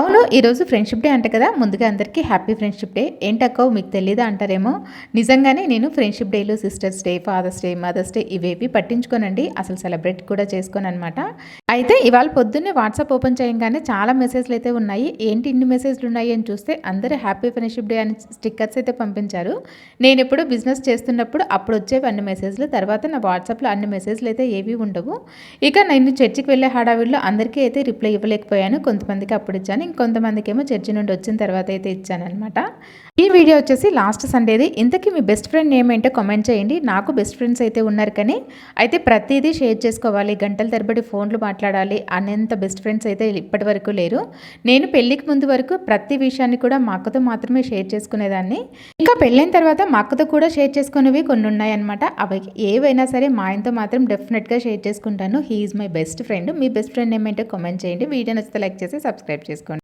అవును ఈరోజు friendship day అంట కదా. ముందుగా అందరికీ హ్యాపీ ఫ్రెండ్షిప్ డే ఏంటక్కో మీకు తెలీదా అంటారేమో. నిజంగానే నేను friendship డేలు sisters day fathers day mothers day ఇవేవి పట్టించుకోనండి. అసలు సెలబ్రేట్ కూడా చేసుకోను అనమాట అయితే ఇవాళ పొద్దున్నే వాట్సాప్ ఓపెన్ చేయగానే చాలా మెసేజ్లు అయితే ఉన్నాయి. ఏంటి ఇన్ని మెసేజ్లు ఉన్నాయి అని చూస్తే అందరూ హ్యాపీ ఫ్రెండ్షిప్ డే అని స్టిక్కర్స్ అయితే పంపించారు. నేను ఎప్పుడు బిజినెస్ చేస్తున్నప్పుడు అప్పుడు వచ్చేవి అన్ని మెసేజ్లు తర్వాత నా వాట్సాప్లో అన్ని మెసేజ్లు అయితే ఏవి ఉండవు. ఇక నేను చర్చికి వెళ్ళే హడావిడిలో అందరికీ అయితే రిప్లై ఇవ్వలేకపోయాను. కొంతమందికి అప్పుడు ఇచ్చాను. ఇంకొంతమందికి ఏమో చర్చి నుండి వచ్చిన తర్వాత అయితే ఇచ్చానమాట ఈ వీడియో వచ్చేసి లాస్ట్ సండేది. ఇంతకీ మీ బెస్ట్ ఫ్రెండ్ నేమ్ ఏంటో కామెంట్ చేయండి. నాకు బెస్ట్ ఫ్రెండ్స్ అయితే ఉన్నారు కానీ అయితే ప్రతిదీ షేర్ చేసుకోవాలి గంటల తరబడి ఫోన్లు మాట్లాడాలి అనేంత బెస్ట్ ఫ్రెండ్స్ అయితే ఇప్పటి వరకు లేరు. నేను పెళ్ళికి ముందు వరకు ప్రతి విషయాన్ని కూడా మా అక్కతో మాత్రమే షేర్ చేసుకునేదాన్ని. ఇంకా పెళ్ళైన తర్వాత మా అక్కతో కూడా షేర్ చేసుకునేవి కొన్ని ఉన్నాయన్నమాట. అవి ఏవైనా సరే మా ఆయనతో మాత్రం డెఫినెట్గా షేర్ చేసుకుంటాను. He is my best friend. Me best friend ఏమంటే కామెంట్ చేయండి. వీడియో నచ్చితే లైక్ చేసి సబ్స్క్రైబ్ చేసుకోండి.